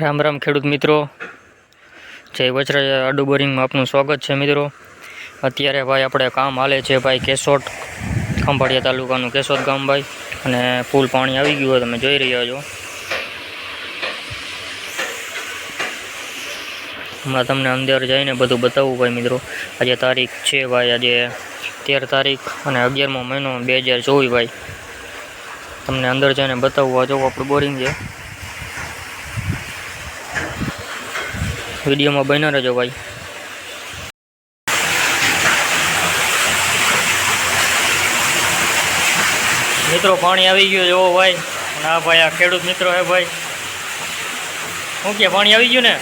રામ રામ ખેડૂત મિત્રો. જય વચરાજ આડુ બોરિંગમાં આપનું સ્વાગત છે મિત્રો. અત્યારે ભાઈ આપણે કામ હાલે છે ભાઈ કેશોટ ખંભાળિયા તાલુકાનું કેશોદ ગામ ભાઈ. અને ફૂલ પાણી આવી ગયું હોય તમે જોઈ રહ્યા છો. હમણાં તમને અંદર જઈને બધું બતાવવું ભાઈ મિત્રો. આજે તારીખ છે ભાઈ, આજે તેર તારીખ અને અગિયારમો મહિનો બે હજાર ચોવીસ ભાઈ. તમને અંદર જઈને બતાવવું આ જો આપણું બોરિંગ છે. વિડીયોમાં બન્યા રહેજો ભાઈ. મિત્રો, પાણી આવી ગયું જોવો ભાઈ. ના ભાઈ, આ ખેડૂત મિત્રો હે ભાઈ. શું કે, પાણી આવી ગયું ને?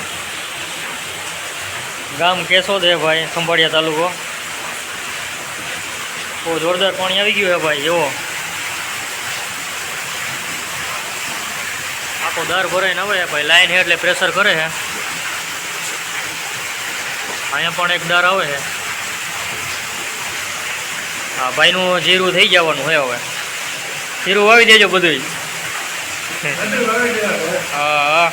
ગામ કેશોદ હે ભાઈ ખંભાળિયા તાલુકો. બહુ જોરદાર પાણી આવી ગયું હે ભાઈ જોવો આખો દર ભરાઈને આવે ભાઈ, લાઈન હે એટલે પ્રેશર કરે છે. અહીંયા પણ એક દર આવે છે. હા, ભાઈનું જીરું થઈ જવાનું હોય હવે. જીરું વાવી દેજો બધું હા. હા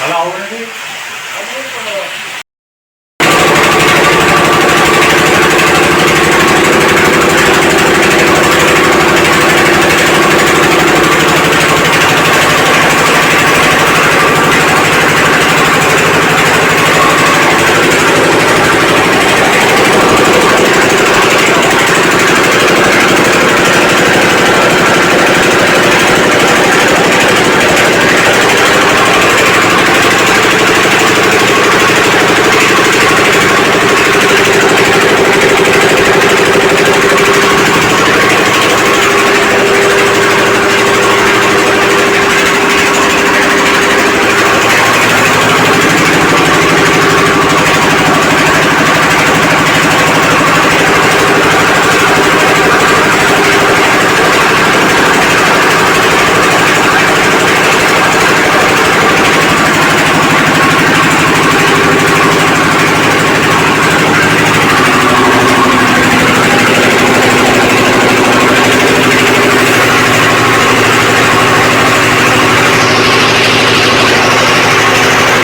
நல்லா ஆகுறது